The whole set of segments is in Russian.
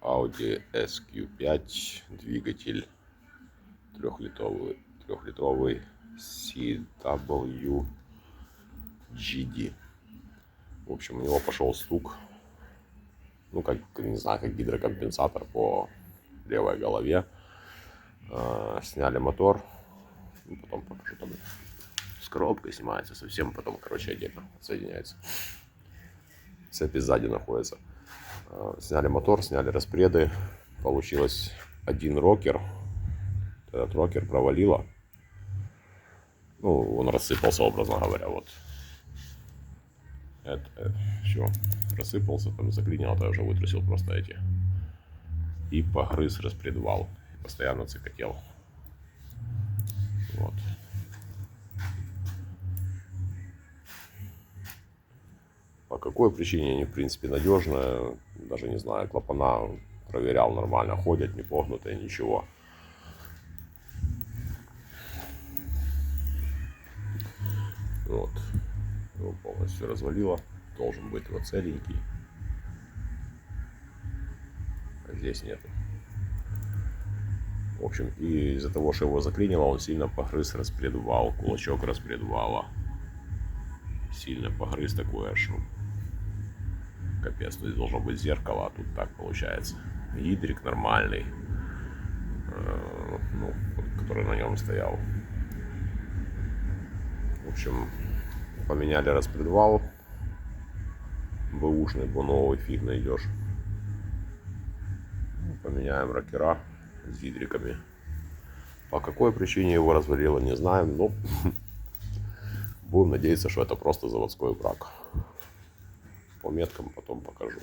Audi SQ5, двигатель трехлитровый, трехлитровый CWGD. В общем, у него пошел стук, ну, как, не знаю, как гидрокомпенсатор по левой голове. Э, сняли мотор, ну, потом покажу там с коробкой снимается совсем, потом, короче, отдельно соединяется. Цепи сзади находятся. Э, сняли мотор, сняли распреды. Получилось один рокер. Этот рокер провалило. Ну, он рассыпался, образно говоря, вот. Это, это все, рассыпался, там заклинил, то я уже вытрусил просто эти. И погрыз распредвал. Постоянно цикотел. По какой причине они, в принципе, надежные, даже не знаю, клапана проверял нормально, ходят, не погнутые, ничего. Вот. Его полностью развалило. Должен быть вот целенький. А здесь нету. В общем, и из-за того, что его заклинило, он сильно погрыз распредвал, кулачок распредвала. Сильно погрыз такое, что капец. Есть должно быть зеркало, а тут так получается. Гидрик нормальный, э, ну, который на нем стоял. В общем, поменяли распредвал. Бэушный, бо новый фиг найдешь. Поменяем рокера с гидриками. По какой причине его развалило, не знаем, но будем надеяться, что это просто заводской брак. По меткам потом покажу.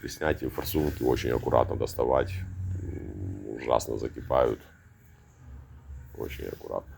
При снятии форсунки очень аккуратно доставать. Ужасно закипают. Очень аккуратно.